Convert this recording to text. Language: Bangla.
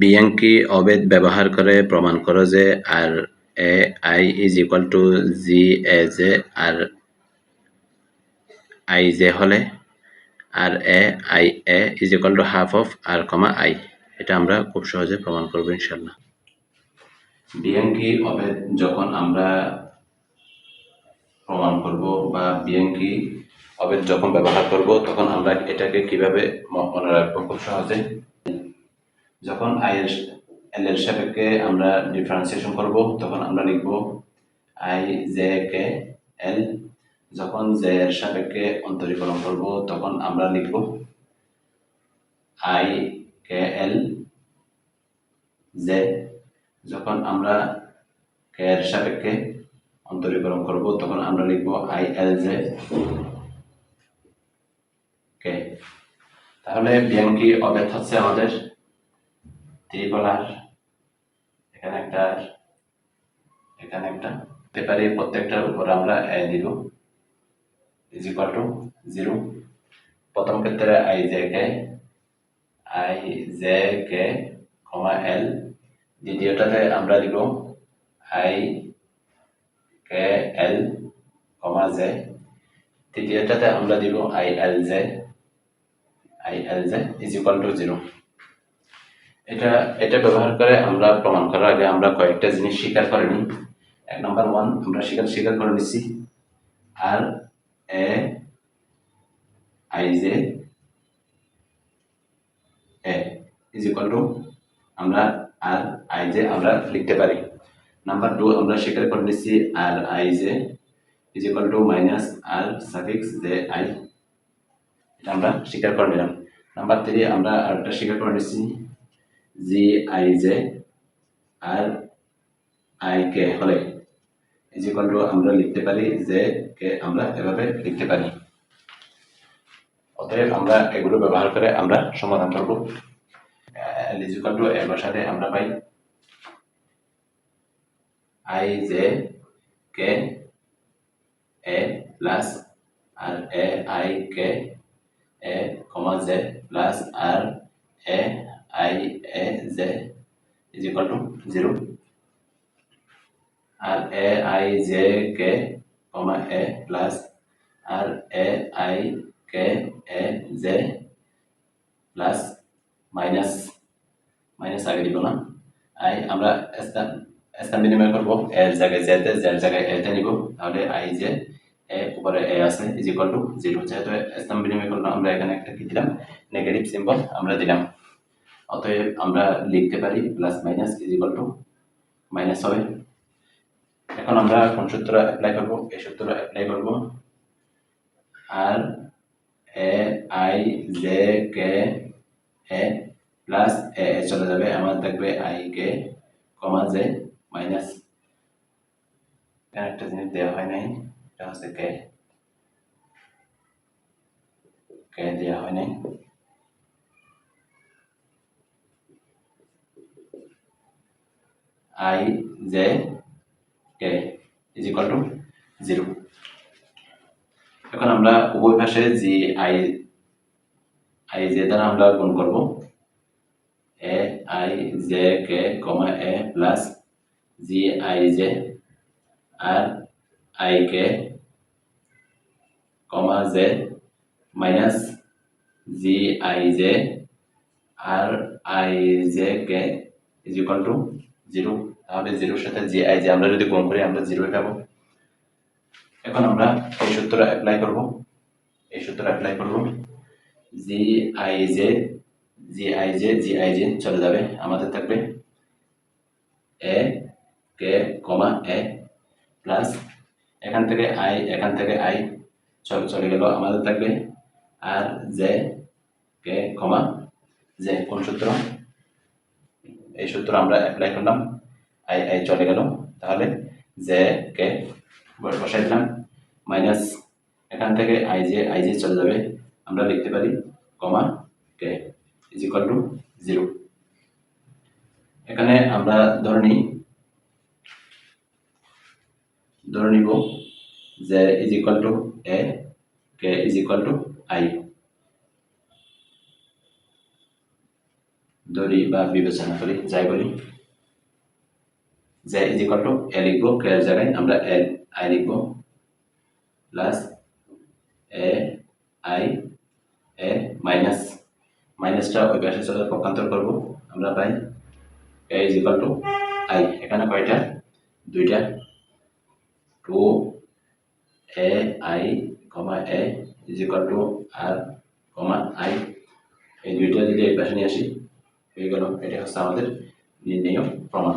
বিয়াঙ্কি অবেদ ব্যবহার করে প্রমাণ করো যে R A I is equal to G A J R I J হলে R A I A is equal to half of R comma I. এটা আমরা খুব সহজে প্রমাণ করব ইনশাল্লাহ বিয়াঙ্কি অবেদ যখন আমরা প্রমাণ করব বা বিয়াঙ্কি অবেদ যখন ব্যবহার করব, তখন আমরা এটাকে কীভাবে মনে রাখব? খুব সহজে যখন আই এল এর সাপেক্ষে আমরা ডিফারেন্সিয়েশন করব, তখন আমরা লিখব আই জে কে এল। যখন জে এর সাপেক্ষে অন্তরীকরণ করব, তখন আমরা লিখব আই কে এল জে। যখন আমরা কে এর সাপেক্ষে অন্তরীকরণ করব, তখন আমরা লিখব আই এল জে কে। তাহলে বিয়াঙ্কি অবেদ হচ্ছে আমাদের। ত্রিপলার, এখানে একটা এখানে একটা হতে পারি প্রত্যেকটার উপর আমরা এ দিব ইজ ইকুয়াল টু জিরো প্রথম ক্ষেত্রে I J K I J K comma L দ্বিতীয়টাতে আমরা দিব I K L comma J তৃতীয়টাতে আমরা দিব I L J I L J is equal to zero এটা এটা ব্যবহার করে আমরা প্রমাণ করার আগে আমরা কয়েকটা জিনিস স্বীকার করে নিই। এক নম্বর ওয়ান আমরা স্বীকার স্বীকার করে নিচ্ছি R A I J A is equal to আমরা আর আই জে আমরা লিখতে পারি। নাম্বার টু আমরা স্বীকার করে নিচ্ছি R I J is equal to minus R suffix J I এটা আমরা স্বীকার করে নিলাম। নাম্বার থ্রি আমরা আরেকটা স্বীকার করে নিচ্ছি G I J R I K হলে ইজ ইকুয়াল টু আমরা লিখতে পারি যে কে আমরা এভাবে লিখতে পারি। অতএব আমরা এগুলো ব্যবহার করে আমরা সমাধান করব। ইজ ইকুয়াল টু এর আমরা পাই I J K A plus R A I K A comma J plus R A I A J is equal to zero R A I J K comma A plus R A I K A J plus minus minus আগে দিব না। আই আমরা স্থান স্থান বিনিময় করব। এর জায়গায় জেতে জের জায়গায় এতে নিব। তাহলে আই জে এ উপরে এ আছে ইজ ইকুয়াল টু জিরো যেহেতু স্থান বিনিময় করলাম, আমরা এখানে একটা কি দিলাম? নেগেটিভ সিম্বল আমরা দিলাম। অতএব আমরা লিখতে পারি plus minus is equal to minus হবে। এখন আমরা কোন সূত্র অ্যাপ্লাই করব? এই সূত্র অ্যাপ্লাই করব। R A I J K A plus A A চলে যাবে। আমার থাকবে I K comma J minus একটা জিনিস দেওয়া হয় নাই, এটা হচ্ছে কে কে দেওয়া হয় নাই। I J K is equal to zero এখন আমরা উভয় পাশে জি আই আই জে দ্বারা আমরা গুণ করব। A I J K comma A plus G I J R I K comma J minus G I J R I J K is equal to zero তাহলে জিরোর সাথে জি আই যে আমরা যদি গুণ করি, আমরা জিরো পাবো। এখন আমরা এই সূত্র অ্যাপ্লাই করব। এই সূত্র অ্যাপ্লাই করব। G, I, J, G, I, J, G, I, J, চলে যাবে, আমাদের থাকবে এ, কে, কমা, এ, প্লাস এখান থেকে আই, এখান থেকে আই, চলে চলে গেল, আমাদের থাকবে আর, জে, কে, কমা, জে, কোন সূত্র? এই সূত্র আমরা অ্যাপ্লাই করলাম। আই আই চলে গেল। তাহলে জে, কে বসাই দিলাম। মাইনাস এখান থেকে আই জে আই জে চলে যাবে। আমরা লিখতে পারি, comma K is equal to zero এখানে আমরা ধরে নিই, ধরে নিব যে is equal to A K is equal to I. ধরি বা বিবেচনা করি, যাই বলি। যে ইজ ইকাল এ লিখব কে এর জায়গায় আমরা এ আই লিখব plus A I A minus মাইনাসটা ওই পাশে চলে পক্ষান্তর করব। আমরা পাই A is equal to I এখানে কয়টা? দুইটা। Two A I comma A is equal to R comma I এই দুইটা যদি এই পাশে নিয়ে আসি, হয়ে গেল। এটা হচ্ছে আমাদের নির্ণয় প্রমাণ।